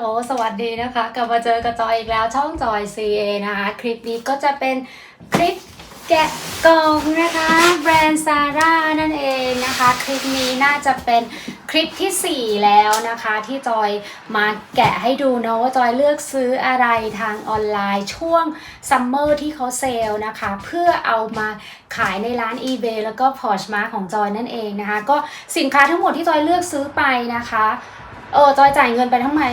โลสวัสดีนะคะ กลับมาเจอกับจอยอีกแล้วช่องจอย CA นะคะ คลิปนี้ก็จะเป็นคลิปแกะกล่องนะคะ แบรนด์ซาร่านั่นเองนะคะ คลิปนี้น่าจะเป็นคลิปทีสี่4 แล้วนะคะ ที่จอยมาแกะให้ดูเนาะว่าจอยเลือกซื้ออะไรทางออนไลน์ช่วงซัมเมอร์ที่เขาเซลล์นะคะ เพื่อเอามาขายในร้าน eBay แล้วก็ Poshmark ของจอยนั่นเองนะคะ ก็สินค้าทั้งหมดที่จอยเลือกซื้อไปนะคะเออจอยจ่ายเงินไปทั้งไม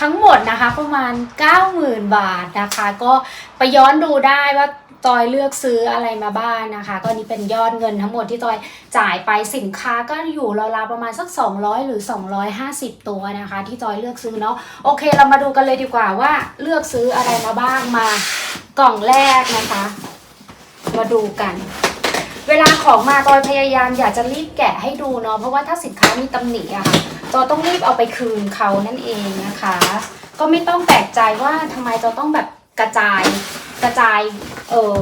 ทั้งหมดนะคะประมาณ 90,000 บาทนะคะ ก็ไปย้อนดูได้ว่าจอยเลือกซื้ออะไรมาบ้างนะคะ ก็นี่เป็นยอดเงินทั้งหมดที่จอยจ่ายไปสินค้าก็อยู่ราวๆประมาณสัก 200 หรือ 250 ตัวนะคะ ที่จอยเลือกซื้อเนาะโอเค เรามาดูกันเลยดีกว่าว่าเลือกซื้ออะไรมาบ้างมากล่องแรกนะคะ มาดูกันเวลาของมาจอยพยายามอยากจะรีบแกะให้ดูเนาะเพราะว่าถ้าสินค้ามีตำหนิอะค่ะ จอต้องรีบเอาไปคืนเขานั่นเองนะคะ ก็ไม่ต้องแปลกใจว่าทำไมจอต้องแบบกระจายกระจายเออ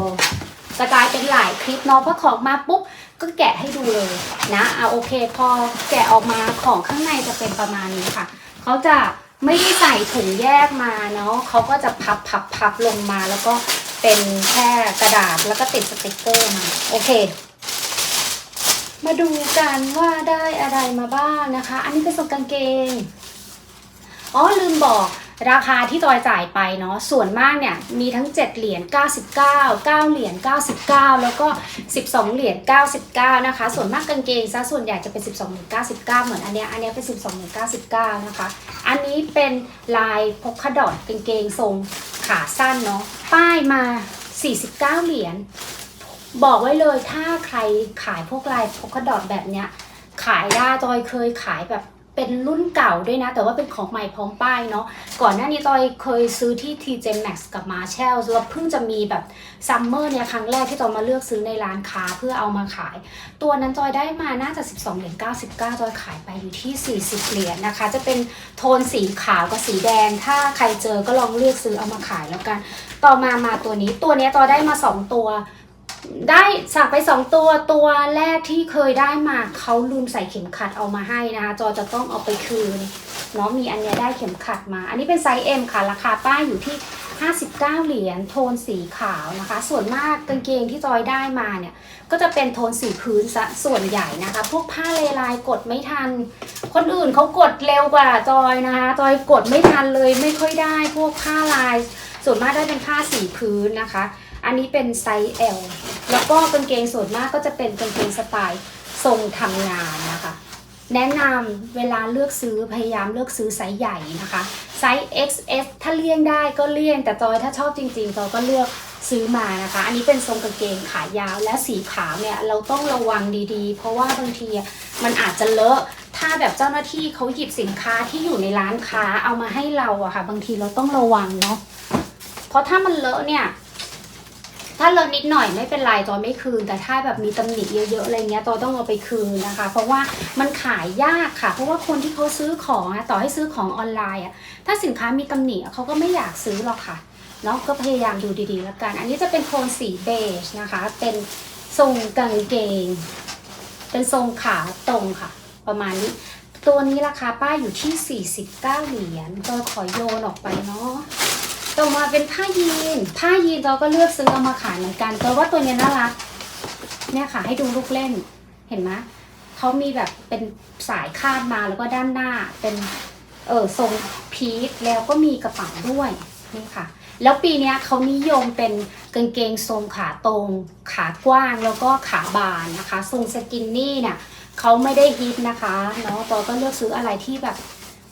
กระจายเป็นหลายคลิปเนาะเพราะของมาปุ๊บก็แกะให้ดูเลยนะเอาโอเค พอแกะออกมาของข้างในจะเป็นประมาณนี้ค่ะ เขาจะไม่ได้ใส่ถุงแยกมาเนาะเขาก็จะพับพับพับลงมาแล้วก็เป็นแค่กระดาษแล้วก็ติดสติกเกอร์มาโอเค มาดูกันว่าได้อะไรมาบ้างนะคะ อันนี้เป็นทรงกางเกง อ๋อลืมบอกราคาที่จอยจ่ายไปเนาะส่วนมากเนี่ยมีทั้ง 7 เหรียญ 99 9 เหรียญ 99 แล้วก็ 12 เหรียญ 99 นะคะ ส่วนมากกางเกงซะส่วนใหญ่จะเป็น 12เหรียญ99 เหมือนอันเนี้ยอันเนี้ยเป็น 12เหรียญ99 นะคะ อันนี้เป็นลายพกขดอดกางเกงทรงขาสั้นเนาะป้ายมา 49 เหรียญ บอกไว้เลยถ้าใครขายพวกลายพกขดอดแบบเนี้ย ขายได้จอยเคยขายแบบเป็นรุ่นเก่าด้วยนะ แต่ว่าเป็นของใหม่พร้อมป้ายเนาะก่อนหน้านี้จอยเคยซื้อที่ TJ Maxx กับ Marshall แล้วเพิ่งจะมีแบบซัมเมอร์เนี่ยครั้งแรกที่จอยมาเลือกซื้อในร้านค้าเพื่อเอามาขาย ตัวนั้นจอยได้มาน่าจะ 12เหรียญ99 จอยขายไปอยู่ที่ 40 เหรียญนะคะ จะเป็นโทนสีขาวกับสีแดง ถ้าใครเจอก็ลองเลือกซื้อเอามาขายแล้วกัน ต่อมามาตัวนี้ตัวเนี้ยจอยได้มา 2 ตัว ได้สั่งไปสองตัวตัวแรกที่เคยได้มาเขาลืมใส่เข็มขัดเอามาให้นะคะ จอจะต้องเอาไปคืนเนาะมีอันเนี้ยได้เข็มขัดมา อันนี้เป็นไซส์ M ค่ะ ราคาป้ายอยู่ที่ 59 เหรียญโทนสีขาวนะคะ ส่วนมากกางเกงที่จอยได้มาเนี่ย ก็จะเป็นโทนสีพื้นซะส่วนใหญ่นะคะ พวกผ้าเลลายกดไม่ทัน คนอื่นเขากดเร็วกว่าจอยนะคะ จอยกดไม่ทันเลยไม่ค่อยได้พวกผ้าลาย ส่วนมากได้เป็นผ้าสีพื้นนะคะ อันนี้เป็นไซส์ L แล้วก็กางเกงส่วนมากก็จะเป็นกางเกงสไตล์ทรงทำงานนะคะ แนะนำเวลาเลือกซื้อพยายามเลือกซื้อไซส์ใหญ่นะคะไซส์ XS ถ้าเลี่ยงได้ก็เลี่ยงแต่จอยถ้าชอบจริงๆจอยก็เลือกซื้อมานะคะ อันนี้เป็นทรงกางเกงขายาวและสีขาวเนี่ยเราต้องระวังดีๆ เพราะว่าบางทีมันอาจจะเลอะ ถ้าแบบเจ้าหน้าที่เขาหยิบสินค้าที่อยู่ในร้านค้าเอามาให้เราอะค่ะ บางทีเราต้องระวังเนาะ เพราะถ้ามันเลอะเนี่ย ถ้าเลอะนิดหน่อยไม่เป็นไรจอยไม่คืน แต่ถ้าแบบมีตำหนิเยอะๆอะไรเงี้ยจอยต้องเอาไปคืนนะคะ เพราะว่ามันขายยากค่ะ เพราะว่าคนที่เขาซื้อของอะต่อให้ซื้อของออนไลน์อะถ้าสินค้ามีตำหนิเขาก็ไม่อยากซื้อหรอกค่ะเนาะก็พยายามดูดีๆแล้วกัน อันนี้จะเป็นโทนสีเบจนะคะ เป็นทรงกางเกง เป็นทรงขาตรงค่ะ ประมาณนี้ ตัวนี้ราคาป้ายอยู่ที่ 49 เหรียญจอยขอโยนออกไปเนาะ ต่อมาเป็นผ้ายีน ผ้ายีนเราก็เลือกซื้อเอามาขายเหมือนกันแต่ว่าตัวนี้น่ารัก เนี่ยค่ะให้ดูลูกเล่น เห็นไหมเขามีแบบเป็นสายคาดมาแล้วก็ด้านหน้าเป็นเออทรงพีทแล้วก็มีกระเป๋าด้วยนี่ค่ะ แล้วปีนี้เขานิยมเป็นกางเกงทรงขาตรง ขากว้างแล้วก็ขาบานนะคะ ทรงสกินนี่เนี่ยเขาไม่ได้ฮิตนะคะเนาะตอก็เลือกซื้ออะไรที่แบบ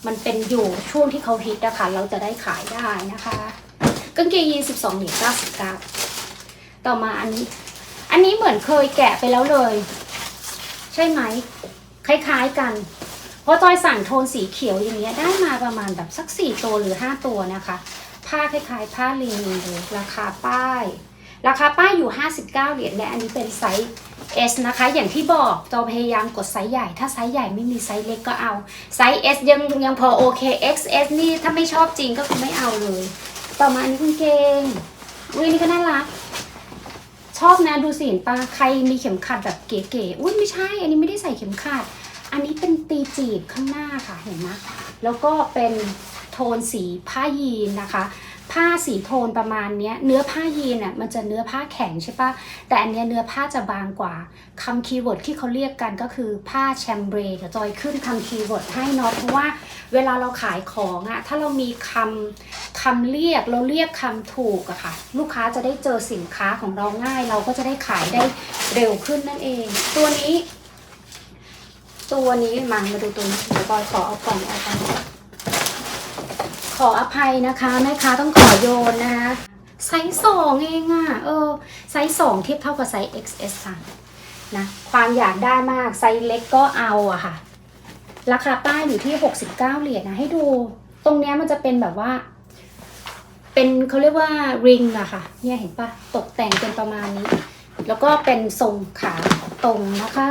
มันเป็นอยู่ช่วงที่เขาฮิตนะคะเราจะได้ขายได้นะคะกางเกงยีน12เหรียญ99ต่อมาอันนี้ อันนี้เหมือนเคยแกะไปแล้วเลย ใช่ไหมคล้ายๆกัน เพราะจอยสั่งโทนสีเขียวอย่างเงี้ยได้มาประมาณแบบสัก4ตัวหรือ5ตัวนะคะ ผ้าคล้ายๆ ผ้าลินเลยราคาป้าย ราคาป้ายอยู่ 59 เหรียญและอันนี้เป็นไซส์ S นะคะ อย่างที่บอกจอพยายามกดไซส์ใหญ่ ถ้าไซส์ใหญ่ไม่มีไซส์เล็กก็เอา ไซส์ S ยังยังพอโอเค XS นี่ถ้าไม่ชอบจริงก็คือไม่เอาเลย ต่อมาอันนี้กางเกงอุ้ยนนี่ก็น่ารัก ชอบนะดูสิเห็นปะใครมีเข็มขัดแบบเก๋ๆอุ้ยไม่ใช่ อันนี้ไม่ได้ใส่เข็มขัด อันนี้เป็นตีจีบข้างหน้าค่ะเห็นไหมแล้วก็เป็นโทนสีผ้ายีนนะคะ ผ้าสีโทนประมาณนี้เนื้อผ้ายีนอะมันจะเนื้อผ้าแข็งใช่ปะแต่อันเนี้ยเนื้อผ้าจะบางกว่าคำคีย์เวิร์ดที่เขาเรียกกันก็คือผ้าแชมเบรเดี๋ยวจอยขึ้นคำคีย์เวิร์ดให้เนาะเพราะว่าเวลาเราขายของอะถ้าเรามีคำคำเรียกเราเรียกคำถูกอะค่ะ ลูกค้าจะได้เจอสินค้าของเราง่าย เราก็จะได้ขายได้เร็วขึ้นนั่นเอง ตัวนี้ ตัวนี้มามาดูตัวนี้เดี๋ยวบอยขอเอากล่องออกก่อน ขออภัยนะคะแม่ค้าต้องขอโยนนะคะไซส์สองเองอะเออไซส์สองเทียบเท่ากับไซส์ XS ค่ะนะความอยากได้มากไซส์เล็กก็เอาอะค่ะ ราคาป้ายอยู่ที่ 69 เหรียญนะให้ดู ตรงเนี้ยมันจะเป็นแบบว่า เป็นเขาเรียกว่าริงอะค่ะ เนี่ยเห็นปะตกแต่งเป็นประมาณนี้ แล้วก็เป็นทรงขาตรงนะคะ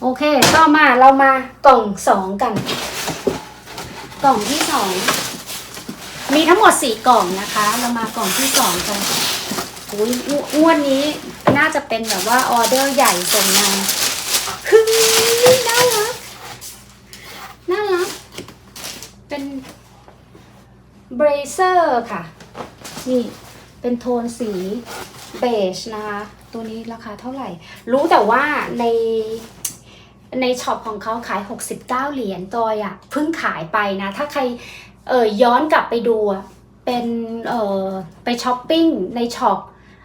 โอเค ต่อมาเรามากล่องสองกัน กล่องที่สองมีทั้งหมดสี่กล่องนะคะ เรามากล่องที่สองกันอุ้ยงวดนี้น่าจะเป็นแบบว่าออเดอร์ใหญ่ส่งมาคือน่ารักน่ารักเป็นเบรเซอร์ค่ะ นี่เป็นโทนสีเบจนะคะ ตัวนี้ราคาเท่าไหร่ รู้แต่ว่าใน ในช็อปของเขาขาย 69 เหรียญจอยอะเพิ่งขายไปนะ ถ้าใครเออย้อนกลับไปดูอะเป็นเออไปช้อปปิ้งในช็อป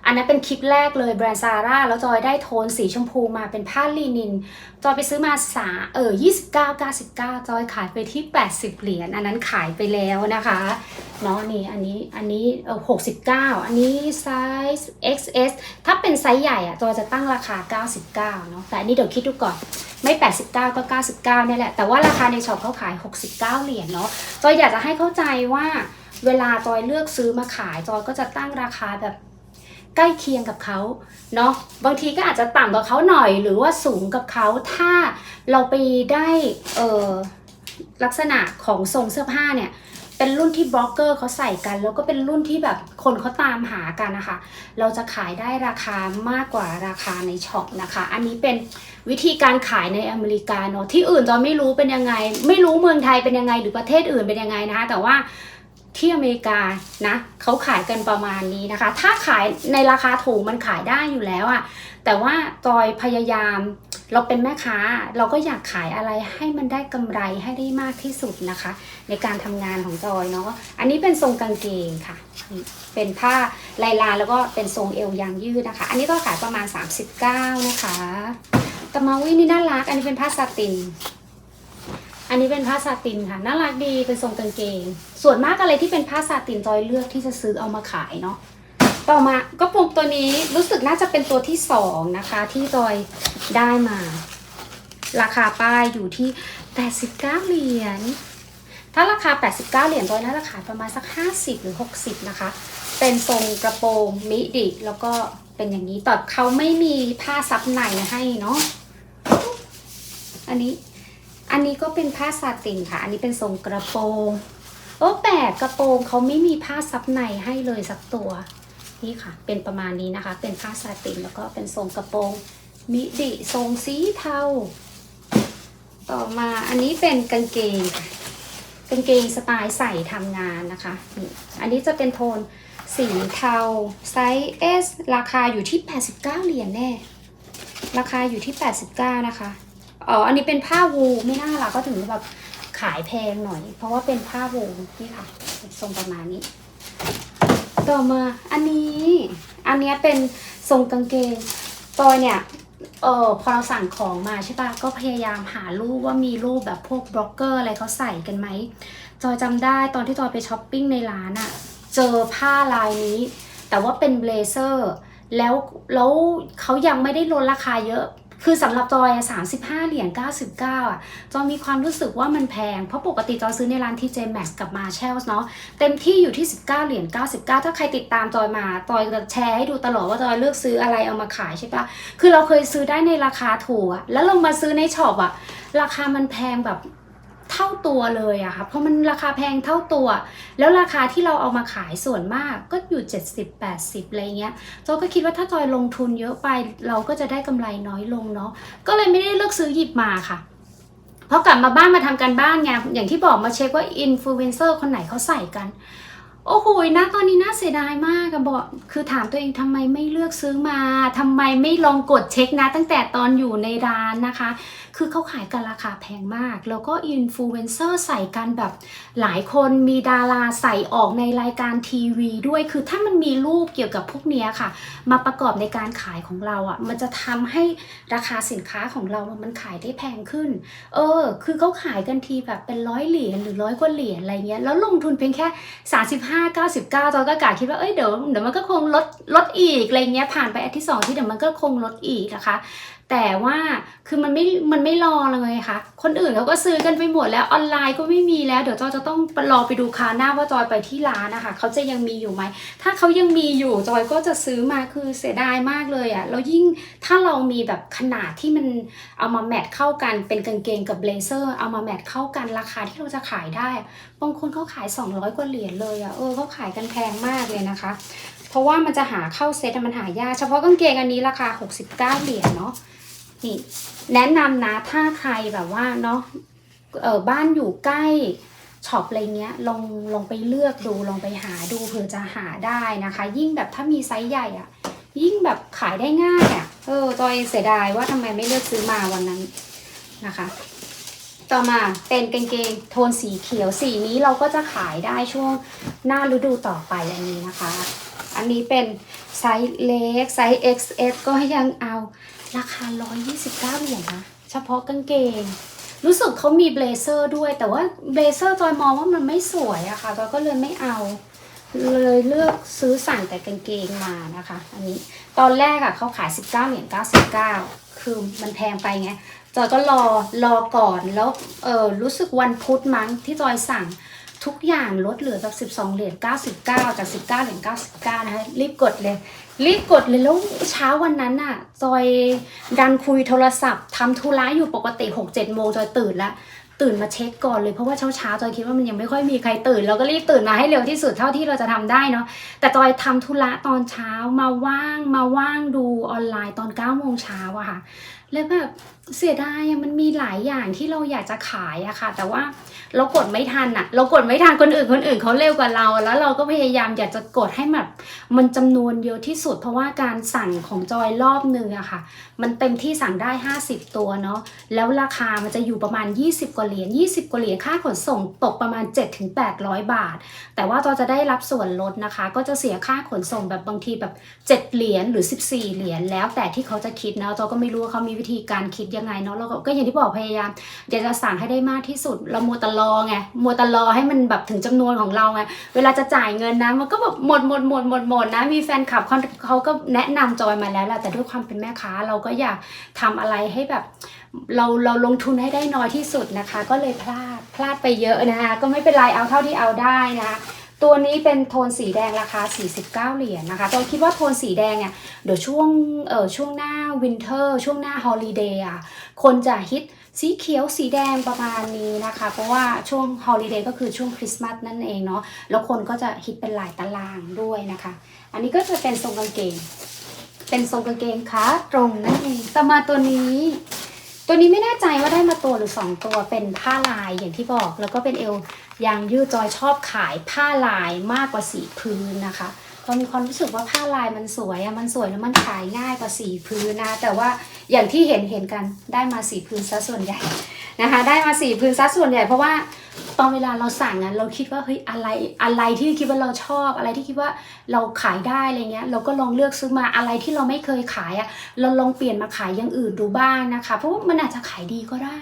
อันนั้นเป็นคลิปแรกเลยแบรนด์ซาร่าแล้วจอยได้โทนสีชมพูมาเป็นผ้าลีนิน จอยไปซื้อมาสาเออ29 99 จอยขายไปที่ 80 เหรียญอันนั้นขายไปแล้วนะคะเนาะนี่อันนี้อันนี้เออ69 อันนี้ไซส์ XS ถ้าเป็นไซส์ใหญ่อะจอยจะตั้งราคา 99 เนาะแต่อันนี้เดี๋ยวคิดดูก่อนไม่ 89 ก็ 99เนี่ยแหละ แต่ว่าราคาในช็อปเขาขาย 69 เหรียญเนาะจอยอยากจะให้เข้าใจว่าเวลาจอยเลือกซื้อมาขายจอยก็จะตั้งราคาแบบ ใกล้เคียงกับเขาเนาะบางทีก็อาจจะต่ำกว่าเขาหน่อย หรือว่าสูงกับเขาถ้าเราไปได้เออลักษณะของทรงเสื้อผ้าเนี่ยเป็นรุ่นที่บล็อกเกอร์เขาใส่กัน แล้วก็เป็นรุ่นที่แบบคนเขาตามหากันนะคะ เราจะขายได้ราคามากกว่าราคาในช็อปนะคะ อันนี้เป็นวิธีการขายในอเมริกาเนาะที่อื่นจอไม่รู้เป็นยังไง ไม่รู้เมืองไทยเป็นยังไง หรือประเทศอื่นเป็นยังไงนะคะ แต่ว่า ที่อเมริกานะเขาขายกันประมาณนี้นะคะ ถ้าขายในราคาถูกมันขายได้อยู่แล้วอะแต่ว่าจอยพยายามเราเป็นแม่ค้าเราก็อยากขายอะไรให้มันได้กำไรให้ได้มากที่สุดนะคะ ในการทำงานของจอยเนาะอันนี้เป็นทรงกางเกงค่ะ เป็นผ้าลายลาแล้วก็เป็นทรงเอวยางยืดนะคะ อันนี้ก็ขายประมาณ 39 นะคะแต่มาวินี่น่ารักอันนี้เป็นผ้าซาติน อันนี้เป็นผ้าซาตินค่ะน่ารักดีเป็นทรงกางเกง ส่วนมากอะไรที่เป็นผ้าซาตินจอยเลือกที่จะซื้อเอามาขายเนาะต่อมาก็ปุกตัวนี้รู้สึกน่าจะเป็นตัวที่สองนะคะ ที่จอยได้มา ราคาป้ายอยู่ที่ 89 เหรียญถ้าราคา 89 เหรียญจอยน่าจะขายประมาณสัก 50 หรือ 60 นะคะ เป็นทรงกระโปรงมิดิแล้วก็เป็นอย่างนี้แต่เขาไม่มีผ้าซับในให้เนาะอันนี้ อันนี้ก็เป็นผ้าซาตินค่ะ อันนี้เป็นทรงกระโปรงโอ้แปลกกระโปรงเขาไม่มีผ้าซับในให้เลยสักตัว นี่ค่ะ เป็นประมาณนี้นะคะ เป็นผ้าซาตินแล้วก็เป็นทรงกระโปรงมิดิทรงสีเทา ต่อมาอันนี้เป็นกางเกงกางเกงสไตล์ใส่ทำงานนะคะนี่อันนี้จะเป็นโทนสีเทาไซส์ S ราคาอยู่ที่ 89 เหรียญแน่ ราคาอยู่ที่ 89 นะคะ อ๋ออันนี้เป็นผ้าวูลไม่น่ารักก็ถึงแบบขายแพงหน่อย เพราะว่าเป็นผ้าวูลนี่ค่ะทรงประมาณนี้ ต่อมาอันนี้ อันนี้เป็นทรงกางเกงตอยเนี่ยเออพอเราสั่งของมาใช่ปะก็พยายามหารูปว่ามีรูปแบบพวกบล็อกเกอร์อะไรเขาใส่กันไหมจอยจำได้ตอนที่จอยไปช้อปปิ้งในร้านอะเจอผ้าลายนี้ แต่ว่าเป็นเบลเซอร์ แล้วแล้วเขายังไม่ได้ลดราคาเยอะ คือสำหรับจอยอะ35เหรียญเก้าสิบเก้าอะจอยมีความรู้สึกว่ามันแพง เพราะปกติจอยซื้อในร้านทีเจแม็กับมาเชลส์เนาะเต็มที่อยู่ที่สิบเก้าเหรียญเก้าสิบเก้าถ้าใครติดตามจอยมาจอยจะแชร์ให้ดูตลอดว่าจอยเลือกซื้ออะไรเอามาขายใช่ปะคือเราเคยซื้อได้ในราคาถูกอะแล้วลงมาซื้อในช็อปอะราคามันแพงแบบ เท่าตัวเลยอะค่ะเพราะมันราคาแพงเท่าตัว แล้วราคาที่เราเอามาขายส่วนมากก็อยู่ 70 80อะไรเงี้ยจอยก็คิดว่าถ้าจอยลงทุนเยอะไปเราก็จะได้กำไรน้อยลงเนาะก็เลยไม่ได้เลือกซื้อหยิบมาค่ะพอกลับมาบ้านมาทำการบ้านไงอย่างที่บอกมาเช็คว่าอินฟลูเอนเซอร์คนไหนเขาใส่กัน โอ้โหนะตอนนี้น่าเสียดายมากอะบอกคือถามตัวเองทำไมไม่เลือกซื้อมาทำไมไม่ลองกดเช็คนะ ตั้งแต่ตอนอยู่ในร้านนะคะ คือเขาขายกันราคาแพงมาก แล้วก็อินฟลูเอนเซอร์ใส่กันแบบหลายคนมีดาราใส่ออกในรายการทีวีด้วย คือถ้ามันมีรูปเกี่ยวกับพวกเนี้ยค่ะ มาประกอบในการขายของเราอะ่ะ มันจะทำให้ราคาสินค้าของเรา มันขายได้แพงขึ้น เออ คือเขาขายกันทีแบบเป็นร้อยเหรียญหรือร้อยกว่าเหรียญอะไรเงี้ย แล้วลงทุนเพียงแค่35 99ตอนก็กะคิดว่าเอ้ยเดี๋ยวเดี๋ยวมันก็คงลดลดอีกอะไรเงี้ยผ่านไปอาทิตย์สองที่เดี๋ยวมันก็คงลดอีกนะคะ แต่ว่าคือมันไม่มันไม่รอเลยค่ะ คนอื่นเขาก็ซื้อกันไปหมดแล้วออนไลน์ก็ไม่มีแล้วเดี๋ยวจอยจะต้องรอไปดูคาหน้าว่าจอยไปที่ร้านนะคะเขาจะยังมีอยู่ไหมถ้าเขายังมีอยู่จอยก็จะซื้อมาคือเสียดายมากเลยอะ่ะแล้วยิ่งถ้าเรามีแบบขนาดที่มันเอามาแมทเข้ากันเป็นกางเกงกับเบลเซอร์ เอามาแมทเข้ากันราคาที่เราจะขายได้บางคนเขาขาย 200 กว่าเหรียญเลยอะ่ะเออเขาขายกันแพงมากเลยนะคะ เพราะว่ามันจะหาเข้าเซ็ตมันหายากเฉพาะกางเกงอันนี้ราคา 69 เหรียญเนาะ นี่แนะนำนะถ้าใครแบบว่าเนาะเออบ้านอยู่ใกล้ช็อปอะไรเงี้ยลองลองไปเลือกดูลองไปหาดูเผื่อจะหาได้นะคะ ยิ่งแบบถ้ามีไซส์ใหญ่อะยิ่งแบบขายได้ง่ายอะเออจอยเสียดายว่าทำไมไม่เลือกซื้อมาวันนั้นนะคะ ต่อมาเป็นกางเกงโทนสีเขียวสีนี้เราก็จะขายได้ช่วงหน้าฤดูต่อไปอันนี้นะคะ อันนี้เป็นไซส์เล็กไซส์ XS ก็ยังเอา ราคา 129 เหรียญนะ เฉพาะกางเกง รู้สึกเขามีเบลเซอร์ด้วย แต่ว่าเบลเซอร์จอยมองว่ามันไม่สวยอะค่ะจอยก็เลยไม่เอา เลยเลือกซื้อสั่งแต่กางเกงมานะคะ อันนี้ตอนแรกอะเขาขาย 19 เหรียญ 99 คือมันแพงไปไงจอยก็รอรอก่อนแล้วเออรู้สึกวันพุธมั้งที่จอยสั่ง ทุกอย่างลดเหลือแบบ12 เหรียญ99 จาก 19 เหรียญ99 นะคะรีบกดเลย รีบกดเลยแล้วเช้าวันนั้นน่ะ จอยดันคุยโทรศัพท์ทำธุระอยู่ปกติ 6-7 โมงจอยตื่นแล้วตื่นมาเช็คก่อนเลยเพราะว่าเช้าเช้าๆจอยคิดว่ามันยังไม่ค่อยมีใครตื่นเราก็รีบตื่นมาให้เร็วที่สุดเท่าที่เราจะทำได้เนาะแต่จอยทำธุระตอนเช้ามาว่างมาว่างดูออนไลน์ตอน9โมงเช้าอะค่ะแล้วแบบเสียดายอะมันมีหลายอย่างที่เราอยากจะขายอะค่ะ แต่ว่าเรากดไม่ทันอะเรากดไม่ทันคนอื่นคนอื่นเขาเร็วกว่าเรา แล้วเราก็พยายามอยากจะกดให้แบบมันจำนวนเยอะที่สุด เพราะว่าการสั่งของจอยรอบหนึ่งอะค่ะ มันเต็มที่สั่งได้ 50 ตัวเนาะแล้วราคามันจะอยู่ประมาณ 20 กว่าเหรียญ20 กว่าเหรียญค่าขนส่งตกประมาณ 7-800 บาท แต่ว่าจอยจะได้รับส่วนลดนะคะ ก็จะเสียค่าขนส่งแบบบางทีแบบ 7 เหรียญหรือ 14 เหรียญแล้วแต่ที่เขาจะคิดนะจอยก็ไม่รู้ว่าเขามีวิธีการคิดยังไงเนาะแล้วก็อย่างที่บอกพยายามอยากจะสั่งให้ได้มากที่สุด เรามัวแตรอไงมัวแตรอให้มันแบบถึงจำนวนของเราไงเวลาจะจ่ายเงินนะมันก็แบบหมดหมดหมดหมดหมดนะมีแฟนคลับเขาเขาก็แนะนำจอยมาแล้วแหละแต่ด้วยความเป็นแม่ค้าเราก็อยากทำอะไรให้แบบเราเราลงทุนให้ได้น้อยที่สุดนะคะ ก็เลยพลาดพลาดไปเยอะนะคะก็ไม่เป็นไรเอาเท่าที่เอาได้นะคะ ตัวนี้เป็นโทนสีแดงราคา 49 เหรียญนะคะตอนคิดว่าโทนสีแดงเนี่ยเดี๋ยวช่วงเออช่วงหน้าวินเทอร์ช่วงหน้าฮอลิเดย์อะคนจะฮิตสีเขียวสีแดงประมาณนี้นะคะ เพราะว่าช่วงฮอลิเดย์ก็คือช่วงคริสต์มาสนั่นเองเนาะแล้วคนก็จะฮิตเป็นลายตารางด้วยนะคะ อันนี้ก็จะเป็นทรงกางเกง เป็นทรงกางเกงขาตรงนั่นเองต่อมาตัวนี้ตัวนี้ไม่แน่ใจว่าได้มาตัวหรือ 2 ตัวเป็นผ้าลายอย่างที่บอก แล้วก็เป็นเอว ยางยืดจอยชอบขายผ้าลายมากกว่าสีพื้นนะคะเรามีความรู้สึกว่าผ้าลายมันสวยอะมันสวยแล้วมันขายง่ายกว่าสีพื้นนะ แต่ว่าอย่างที่เห็นเห็นกันได้มาสีพื้นซะส่วนใหญ่ นะคะ ได้มาสี่พื้นซะส่วนใหญ่เพราะว่าตอนเวลาเราสั่งอะเราคิดว่าเฮ้ยอะไรอะไรที่คิดว่าเราชอบอะไรที่คิดว่าเราขายได้อะไรเงี้ย เราก็ลองเลือกซื้อมาอะไรที่เราไม่เคยขายอะเราลองเปลี่ยนมาขายอย่างอื่นดูบ้างนะคะ เพราะว่ามันอาจจะขายดีก็ได้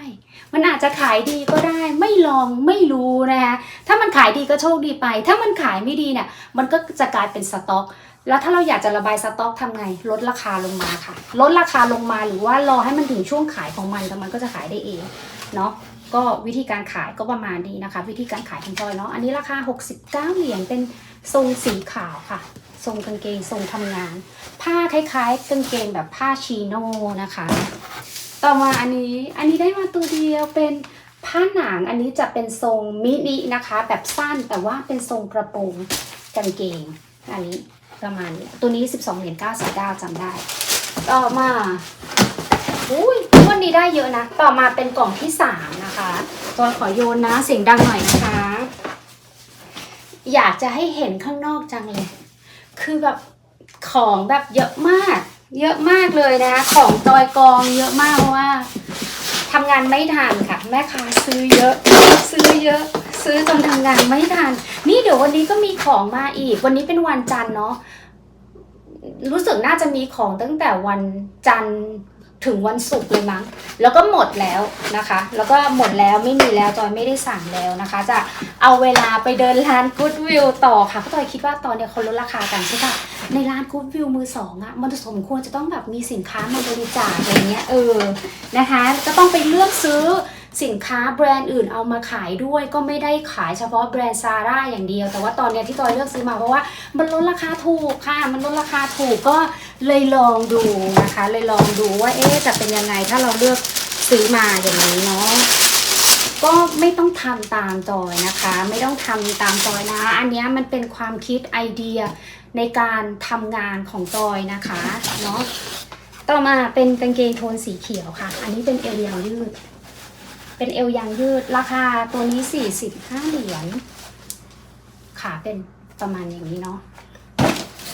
มันอาจจะขายดีก็ได้ ไม่ลองไม่รู้นะคะถ้ามันขายดีก็โชคดีไป ถ้ามันขายไม่ดีเนี่ย มันก็จะกลายเป็นสต็อกแล้วถ้าเราอยากจะระบายสต็อกทำไง ลดราคาลงมาค่ะ ลดราคาลงมาหรือว่ารอให้มันถึงช่วงขายของมันแล้วมันก็จะขายได้เอง เนาะก็วิธีการขายก็ประมาณนี้นะคะ วิธีการขายของจอยเนาะอันนี้ราคา 69 เหรียญเป็นทรงสีขาวค่ะ ทรงกางเกงทรงทำงาน ผ้าคล้ายๆกางเกงแบบผ้าชีโน่นะคะ ต่อมาอันนี้อันนี้ได้มาตัวเดียวเป็นผ้าหนังอันนี้จะเป็นทรงมินินะคะ แบบสั้นแต่ว่าเป็นทรงกระโปรงกางเกง อันนี้ประมาณนี้ตัวนี้ 12 เหรียญ 99จำได้ ต่อมา อุ้ยวันนี้ได้เยอะนะ ต่อมาเป็นกล่องที่3นะคะนะคะจอยขอโยนนะเสียงดังหน่อยนะคะ อยากจะให้เห็นข้างนอกจังเลย คือแบบของแบบเยอะมาก เยอะมากเลยนะ ของจอยกองเยอะมากเพราะว่าทำงานไม่ทันค่ะ แม่ค้าซื้อเยอะ ซื้อเยอะ ซื้อจนทำงานไม่ทัน นี่เดี๋ยววันนี้ก็มีของมาอีก วันนี้เป็นวันจันทร์เนาะรู้สึกน่าจะมีของตั้งแต่วันจันทร์ ถึงวันศุกร์เลยมั้ง แล้วก็หมดแล้วนะคะ แล้วก็หมดแล้วไม่มีแล้วจอยไม่ได้สั่งแล้วนะคะ จะเอาเวลาไปเดินร้าน Goodwill ต่อค่ะเพราะจอยคิดว่าตอนเนี้ยคนลดราคากันใช่ปะในร้าน Goodwill มือสองอะมันสมควรจะต้องแบบมีสินค้ามาบริจาคอะไรเงี้ยเออนะคะ ก็ต้องไปเลือกซื้อ สินค้าแบรนด์อื่นเอามาขายด้วย ก็ไม่ได้ขายเฉพาะแบรนด์ซาร่าอย่างเดียว แต่ว่าตอนเนี้ยที่จอยเลือกซื้อมาเพราะว่ามันลดราคาถูกค่ะ มันลดราคาถูกก็เลยลองดูนะคะ เลยลองดูว่าเอ๊จะเป็นยังไงถ้าเราเลือกซื้อมาอย่างนี้เนาะก็ไม่ต้องทำตามจอยนะคะ ไม่ต้องทำตามจอยนะ อันนี้มันเป็นความคิดไอเดียในการทำงานของจอยนะคะเนาะต่อมาเป็นกางเกงโทนสีเขียวค่ะ อันนี้เป็นเอวยางยืด เป็นเอวยางยืด ราคาตัวนี้ 45 เหรียญขาเป็นประมาณอย่างนี้เนาะ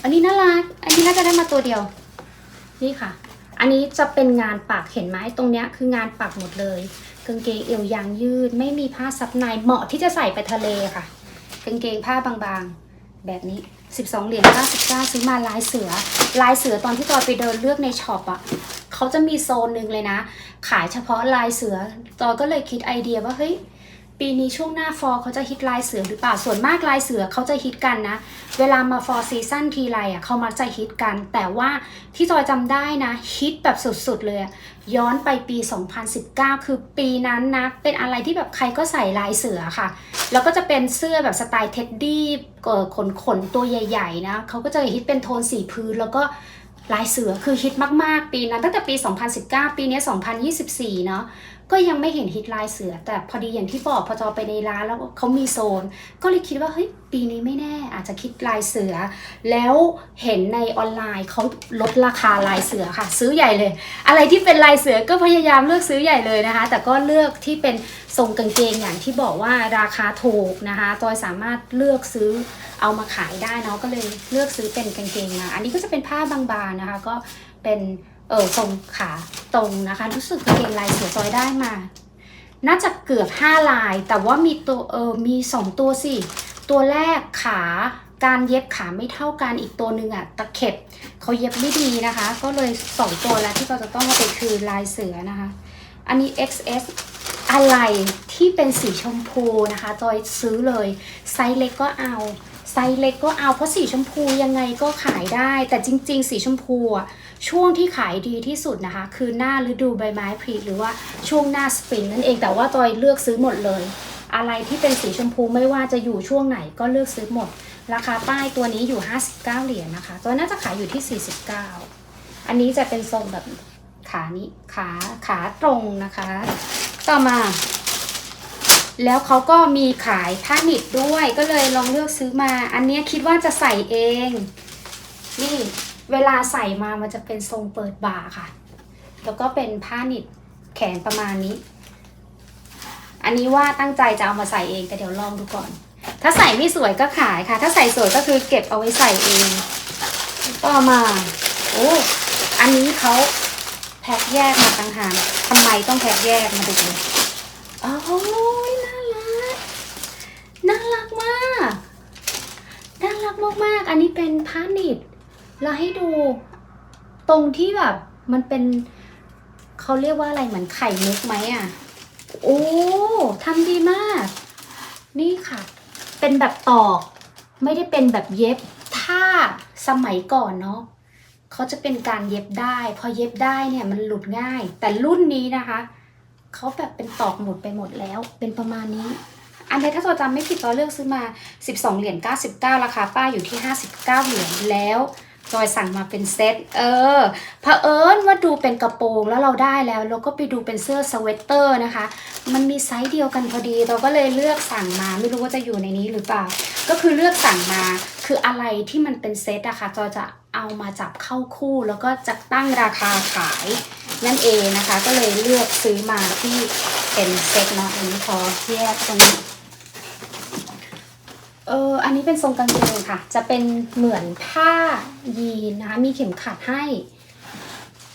อันนี้น่ารัก อันนี้น่าจะได้มาตัวเดียว นี่ค่ะ อันนี้จะเป็นงานปักเห็นไหมตรงเนี้ยคืองานปักหมดเลยกางเกงเอวยางยืด ไม่มีผ้าซับในเหมาะที่จะใส่ไปทะเลค่ะกางเกงผ้าบางๆ แบบนี้ 12 เหรียญ99 ซื้อมาลายเสือ ลายเสือตอนที่จอยไปเดินเลือกในช็อปอะเขาจะมีโซนหนึ่งเลยนะ ขายเฉพาะลายเสือจอยก็เลยคิดไอเดียว่าเฮ้ย ปีนี้ช่วงหน้าฟอร์เขาจะฮิตลายเสือหรือเปล่า ส่วนมากลายเสือเขาจะฮิตกันนะ เวลามาฟอร์ซีซั่นทีไรอะเขามักจะฮิตกัน แต่ว่าที่จอยจำได้นะฮิตแบบสุดๆเลยย้อนไปปี 2019 คือปีนั้นนะ เป็นอะไรที่แบบใครก็ใส่ลายเสือค่ะ แล้วก็จะเป็นเสื้อแบบสไตล์เท็ดดี้เอ่อขนขนตัวใหญ่ๆนะเขาก็จะฮิตเป็นโทนสีพื้นแล้วก็ลายเสือคือฮิตมากๆ ปีนั้นตั้งแต่ปี 2019 ปีนี้ 2024 เนาะ ก็ยังไม่เห็นฮิตลายเสือ แต่พอดีอย่างที่บอกพอจอไปในร้านแล้วเขามีโซน ก็เลยคิดว่าเฮ้ยปีนี้ไม่แน่ อาจจะคิดลายเสือ แล้วเห็นในออนไลน์เขาลดราคาลายเสือค่ะ ซื้อใหญ่เลย อะไรที่เป็นลายเสือก็พยายามเลือกซื้อใหญ่เลยนะคะ แต่ก็เลือกที่เป็นทรงกางเกงอย่างที่บอกว่าราคาถูกนะคะจอยสามารถเลือกซื้อเอามาขายได้เนาะก็เลยเลือกซื้อเป็นกางเกงมาอันนี้ก็จะเป็นผ้าบางๆนะคะ ก็เป็น เออทรงขาตรงนะคะ รู้สึกกางเกงลายเสือจอยได้มา น่าจะเกือบ 5 ลาย แต่ว่ามีตัวเออมี 2 ตัวสิ ตัวแรกขาการเย็บขาไม่เท่ากันอีกตัวหนึ่งอะตะเข็บเขาเย็บไม่ดีนะคะ ก็เลยสองตัวแล้วที่เราจะต้องเอาไปคืนลายเสือนะคะ อันนี้ XS อะไรที่เป็นสีชมพูนะคะจอยซื้อเลยไซส์เล็กก็เอาไซส์เล็กก็เอาเพราะสีชมพูยังไงก็ขายได้ แต่จริง ๆ สีชมพูอะ ช่วงที่ขายดีที่สุดนะคะ คือหน้าฤดูใบไม้ผลิหรือว่าช่วงหน้าสปริงนั่นเองแต่ว่าจอยเลือกซื้อหมดเลย อะไรที่เป็นสีชมพูไม่ว่าจะอยู่ช่วงไหนก็เลือกซื้อหมด ราคาป้ายตัวนี้อยู่ 59 เหรียญนะคะ ตัวน่าจะขายอยู่ที่ 49 อันนี้จะเป็นทรงแบบขานี้ขาขาตรงนะคะ ต่อมาแล้วเขาก็มีขายผ้าหนิบด้วยก็เลยลองเลือกซื้อมา อันนี้คิดว่าจะใส่เอง นี่ เวลาใส่มามันจะเป็นทรงเปิดบ่าค่ะ แล้วก็เป็นผ้าหนิบแขนประมาณนี้ อันนี้ว่าตั้งใจจะเอามาใส่เองแต่เดี๋ยวลองดูก่อน ถ้าใส่ไม่สวยก็ขายค่ะ ถ้าใส่สวยก็คือเก็บเอาไว้ใส่เอง ต่อมาโอ้อันนี้เขาแพ็คแยกมาต่างหากทำไมต้องแพ็คแยกมาดูเลยโอ้ยน่ารัก น่ารักมาก น่ารักมากๆ อันนี้เป็นผ้าหนิบ แล้วให้ดูตรงที่แบบมันเป็นเขาเรียกว่าอะไรเหมือนไข่มุกไหมอะ โอ้ทำดีมาก นี่ค่ะ เป็นแบบตอก ไม่ได้เป็นแบบเย็บ ถ้าสมัยก่อนเนาะเขาจะเป็นการเย็บได้ พอเย็บได้เนี่ยมันหลุดง่าย แต่รุ่นนี้นะคะเขาแบบเป็นตอกหมดไปหมดแล้ว เป็นประมาณนี้ อันนี้ถ้าเราจำไม่ผิดตอนเลือกซื้อมา 12 เหรียญ 99 ราคาป้าอยู่ที่ 59 เหรียญแล้ว จอยสั่งมาเป็นเซต เออเผอิญว่าดูเป็นกระโปรงแล้วเราได้แล้วแล้วก็ไปดูเป็นเสื้อสเวตเตอร์นะคะ มันมีไซส์เดียวกันพอดี เราก็เลยเลือกสั่งมา ไม่รู้ว่าจะอยู่ในนี้หรือเปล่า ก็คือเลือกสั่งมา คืออะไรที่มันเป็นเซตอะค่ะจอยจะเอามาจับเข้าคู่แล้วก็จะตั้งราคาขาย นั่นเองนะคะ ก็เลยเลือกซื้อมาที่เป็นเซ็ตเนาะอันนี้พอแยกตรงนี้ เอออันนี้เป็นทรงกางเกงค่ะ จะเป็นเหมือนผ้ายีนนะคะ มีเข็มขัดให้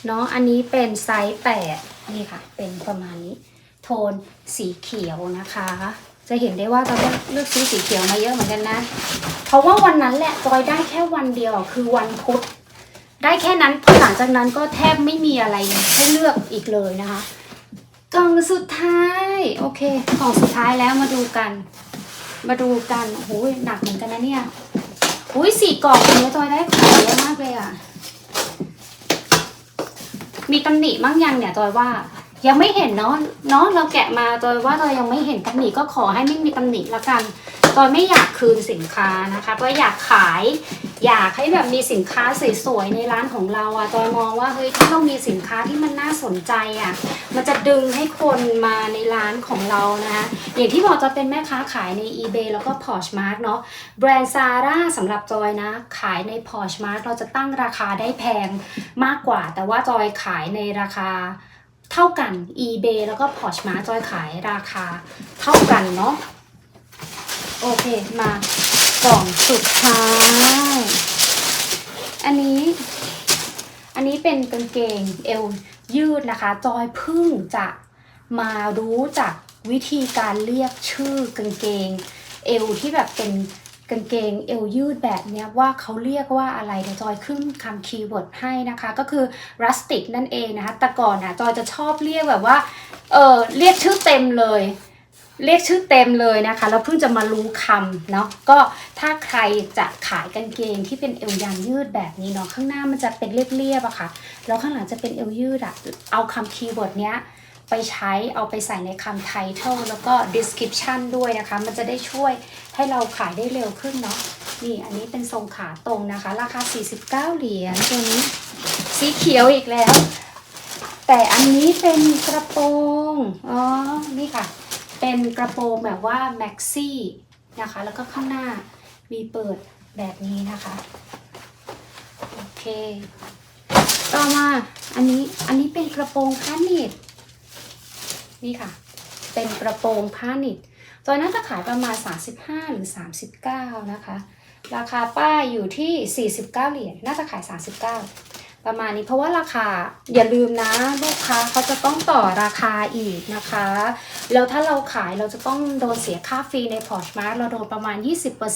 เนาะอันนี้เป็นไซส์แปดนี่ค่ะ เป็นประมาณนี้ โทนสีเขียวนะคะ จะเห็นได้ว่าตอนแรกเลือกซื้อสีเขียวมาเยอะเหมือนกันนะ เพราะว่าวันนั้นแหละจอยได้แค่วันเดียวคือวันพุธได้แค่นั้นพอหลังจากนั้นก็แทบไม่มีอะไรให้เลือกอีกเลยนะคะกล่องสุดท้าย โอเคกล่องสุดท้ายแล้วมาดูกัน มาดูกันโอ้ยหนักเหมือนกันนะเนี่ยอุ้ยสี่กล่องเนื้อจอยได้ของเยอะมากเลยอะ มีตำหนิบ้างยังเนี่ยจอยว่า ยังไม่เห็นเนาะเนาะเราแกะมาจอยว่าจอยยังไม่เห็นตำหนิก็ขอให้ไม่มีตำหนิละกันจอยไม่อยากคืนสินค้านะคะจอยอยากขายอยากให้แบบมีสินค้าสวยๆในร้านของเราอะจอยมองว่าเฮ้ยถ้าเรามีสินค้าที่มันน่าสนใจอะมันจะดึงให้คนมาในร้านของเรานะคะอย่างที่บอกจะเป็นแม่ค้าขายใน eBay แล้วก็ Poshmark เนาะแบรนด์ Zara สำหรับจอยนะ ขายใน Poshmark เราจะตั้งราคาได้แพงมากกว่า แต่ว่าจอยขายในราคา เท่ากัน eBay แล้วก็ Poshmark จอยขายราคาเท่ากันเนาะโอเค มากล่องสุดท้าย อันนี้ อันนี้เป็นกางเกงเอวยืดนะคะ จอยเพิ่งจะมารู้จากวิธีการเรียกชื่อกางเกง เอวที่แบบเป็น กางเกงเอวยืดแบบเนี้ยว่าเขาเรียกว่าอะไรเดี๋ยวจอยขึ้นคำคีย์เวิร์ดให้นะคะ ก็คือ rustic นั่นเองนะคะ แต่ก่อนอะจอยจะชอบเรียกแบบว่า เออเรียกชื่อเต็มเลย เรียกชื่อเต็มเลยนะคะ แล้วเพิ่งจะมารู้คำเนาะ ก็ถ้าใครจะขายกางเกงที่เป็นเอวยางยืดแบบนี้เนาะ ข้างหน้ามันจะเป็นเรียบๆอะค่ะ แล้วข้างหลังจะเป็นเอวยืดอะเอาคำคีย์เวิร์ดเนี้ย ไปใช้เอาไปใส่ในคำ title แล้วก็ description ด้วยนะคะ มันจะได้ช่วยให้เราขายได้เร็วขึ้นเนาะนี่อันนี้เป็นทรงขาตรงนะคะ ราคา 49 เหรียญตัวนี้สีเขียวอีกแล้ว แต่อันนี้เป็นกระโปรงอ๋อนี่ค่ะ เป็นกระโปรงแบบว่าแม็กซี่นะคะ แล้วก็ข้างหน้ามีเปิดแบบนี้นะคะโอเค ต่อมาอันนี้อันนี้เป็นกระโปรงผ้านิบ นี่ค่ะ เป็นกระโปรงผ้าหนิดตัวนั้นจะขายประมาณ 35 หรือ 39 นะคะ ราคาป้ายอยู่ที่ 49 เหรียญน่าจะขาย 39 ประมาณนี้เพราะว่าราคาอย่าลืมนะลูกค้าเขาจะต้องต่อราคาอีกนะคะ แล้วถ้าเราขายเราจะต้องโดนเสียค่าฟรีใน Poshmark เราโดนประมาณ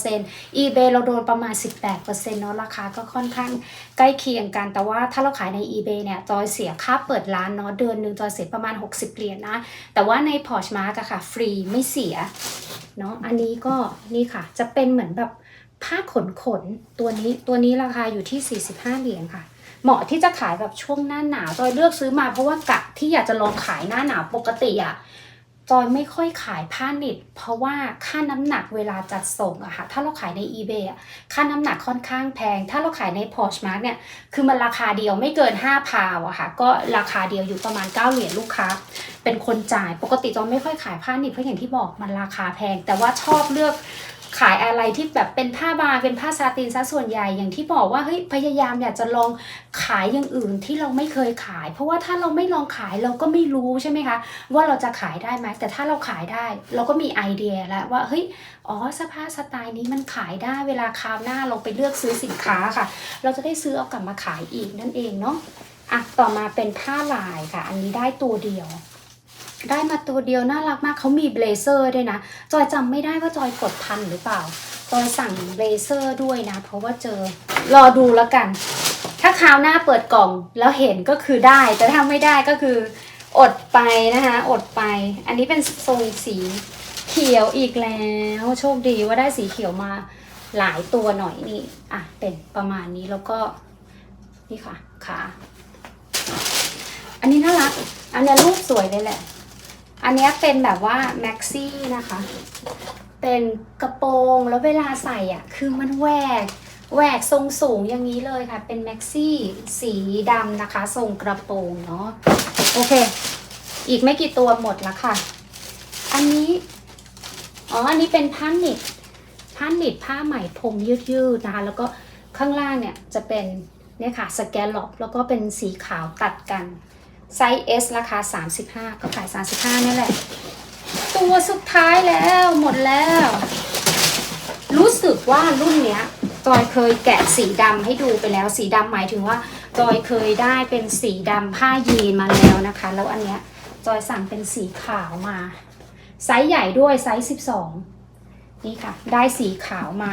20% eBay เราโดนประมาณ 18%เนาะราคาก็ค่อนข้างใกล้เคียงกัน แต่ว่าถ้าเราขายใน eBay เนี่ยจอยเสียค่าเปิดร้านเนาะเดือนหนึ่งจอยเสียประมาณ 60เหรียญนะแต่ว่าใน Poshmark อะค่ะ ฟรีไม่เสียเนาะอันนี้ก็นี่ค่ะ จะเป็นเหมือนแบบผ้าขนขนตัวนี้ตัวนี้ราคาอยู่ที่ 45 เหรียญค่ะ เหมาะที่จะขายแบบช่วงหน้าหนาวจอยเลือกซื้อมาเพราะว่ากะที่อยากจะลองขายหน้าหนาวปกติอะจอยไม่ค่อยขายผ้าหนิบเพราะว่าค่าน้ำหนักเวลาจัดส่งอะค่ะถ้าเราขายใน eBay อะค่าน้ำหนักค่อนข้างแพง ถ้าเราขายใน Poshmark เนี่ยคือมันราคาเดียวไม่เกิน 5 พาวอะค่ะก็ราคาเดียวอยู่ประมาณ 9 เหรียญลูกค้า เป็นคนจ่ายปกติจอยไม่ค่อยขายผ้าหนิบเพราะอย่างที่บอกมันราคาแพง แต่ว่าชอบเลือก ขายอะไรที่แบบเป็นผ้าบางเป็นผ้าซาตินซะส่วนใหญ่อย่างที่บอกว่าเฮ้ยพยายามอยากจะลองขายอย่างอื่นที่เราไม่เคยขาย เพราะว่าถ้าเราไม่ลองขายเราก็ไม่รู้ใช่ไหมคะว่าเราจะขายได้ไหมแต่ถ้าเราขายได้ เราก็มีไอเดียแล้วว่าเฮ้ยอ๋อเสภาสไตล์นี้มันขายได้เวลาคราวหน้าเราไปเลือกซื้อสินค้าค่ะ เราจะได้ซื้อเอากลับมาขายอีกนั่นเองเนาะอะต่อมาเป็นผ้าลายค่ะ อันนี้ได้ตัวเดียว ได้มาตัวเดียวน่ารักมากเขามีเบลเซอร์ด้วยนะ จอยจำไม่ได้ว่าจอยกดทันหรือเปล่า จอยสั่งเบลเซอร์ด้วยนะ เพราะว่าเจอรอดูแล้วกัน ถ้าคราวหน้าเปิดกล่องแล้วเห็นก็คือได้ แต่ถ้าไม่ได้ก็คืออดไปนะคะ อดไป อันนี้เป็นทรงสีเขียวอีกแล้ว โชคดีว่าได้สีเขียวมาหลายตัวหน่อยนี่ อะ เป็นประมาณนี้แล้วก็นี่ค่ะขาอันนี้น่ารัก อันนี้รูปสวยเลยแหละ อันนี้เป็นแบบว่าแม็กซี่นะคะ เป็นกระโปรงแล้วเวลาใส่อะคือมันแหวกแหวกทรงสูงอย่างนี้เลยค่ะ เป็นแม็กซี่สีดำนะคะ ทรงกระโปรงเนาะโอเค อีกไม่กี่ตัวหมดแล้วค่ะ อันนี้อ๋ออันนี้เป็นผ้าหนิบผ้าหนิบผ้าไหมพรมยืดๆนะคะแล้วก็ข้างล่างเนี่ยจะเป็นเนี่ยค่ะสแกลล็อปแล้วก็เป็นสีขาวตัดกัน ไซส์ S ราคา 35 ก็ขาย 35นี่แหละ ตัวสุดท้ายแล้วหมดแล้ว รู้สึกว่ารุ่นเนี้ยจอยเคยแกะสีดำให้ดูไปแล้ว สีดำหมายถึงว่าจอยเคยได้เป็นสีดำผ้ายีนมาแล้วนะคะ แล้วอันเนี้ยจอยสั่งเป็นสีขาวมา ไซส์ใหญ่ด้วยไซส์ 12 นี่ค่ะ ได้สีขาวมา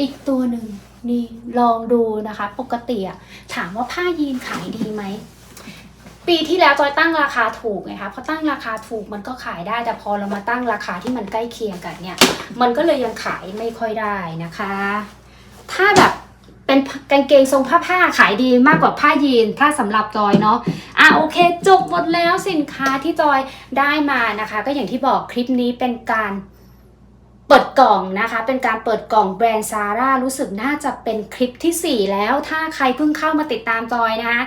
อีกตัวหนึ่งนี่ลองดูนะคะ ปกติอะถามว่าผ้ายีนขายดีไหม ปีที่แล้วจอยตั้งราคาถูกไงคะพอตั้งราคาถูกมันก็ขายได้ แต่พอเรามาตั้งราคาที่มันใกล้เคียงกันเนี่ย มันก็เลยยังขายไม่ค่อยได้นะคะ ถ้าแบบเป็นกางเกงทรงผ้าผ้าขายดีมากกว่าผ้ายีน ถ้าสำหรับจอยเนาะอะโอเค จบหมดแล้วสินค้าที่จอยได้มานะคะ ก็อย่างที่บอกคลิปนี้เป็นการเปิดกล่องนะคะ เป็นการเปิดกล่องแบรนด์ซาร่ารู้สึกน่าจะเป็นคลิปทีสี่4 แล้ว ถ้าใครเพิ่งเข้ามาติดตามจอยนะคะ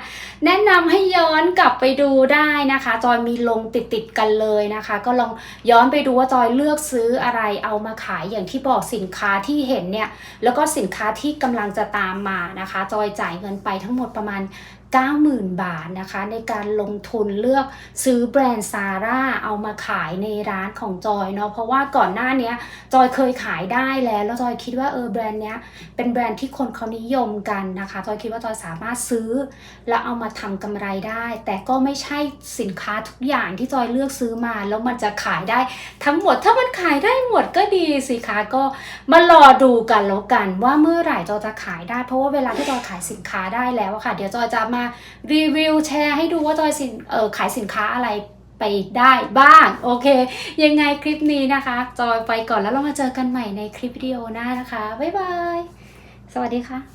แนะนำให้ย้อนกลับไปดูได้นะคะ จอยมีลงติดติดกันเลยนะคะ ก็ลองย้อนไปดูว่าจอยเลือกซื้ออะไรเอามาขายอย่างที่บอกสินค้าที่เห็นเนี่ย แล้วก็สินค้าที่กำลังจะตามมานะคะ จอยจ่ายเงินไปทั้งหมดประมาณ 90,000 บาทนะคะ ในการลงทุนเลือกซื้อแบรนด์ซาร่าเอามาขายในร้านของจอยเนาะเพราะว่าก่อนหน้านี้จอยเคยขายได้แล้ว แล้วจอยคิดว่าเออแบรนด์เนี้ยเป็นแบรนด์ที่คนเขานิยมกันนะคะ จอยคิดว่าจอยสามารถซื้อแล้วเอามาทำกำไรได้ แต่ก็ไม่ใช่สินค้าทุกอย่างที่จอยเลือกซื้อมาแล้วมันจะขายได้ทั้งหมดถ้ามันขายได้หมดก็ดีสิคะก็มารอดูกันแล้วกัน ว่าเมื่อไหร่จอยจะขายได้ เพราะว่าเวลาที่จอยขายสินค้าได้แล้วค่ะ เดี๋ยวจอยจะมารีวิวแชร์ให้ดูว่าจอยสินเออขายสินค้าอะไรไปได้บ้าง โอเค ยังไงคลิปนี้นะคะ จอยไปก่อนแล้วเรามาเจอกันใหม่ในคลิปวิดีโอหน้านะคะบ๊ายบายสวัสดีค่ะ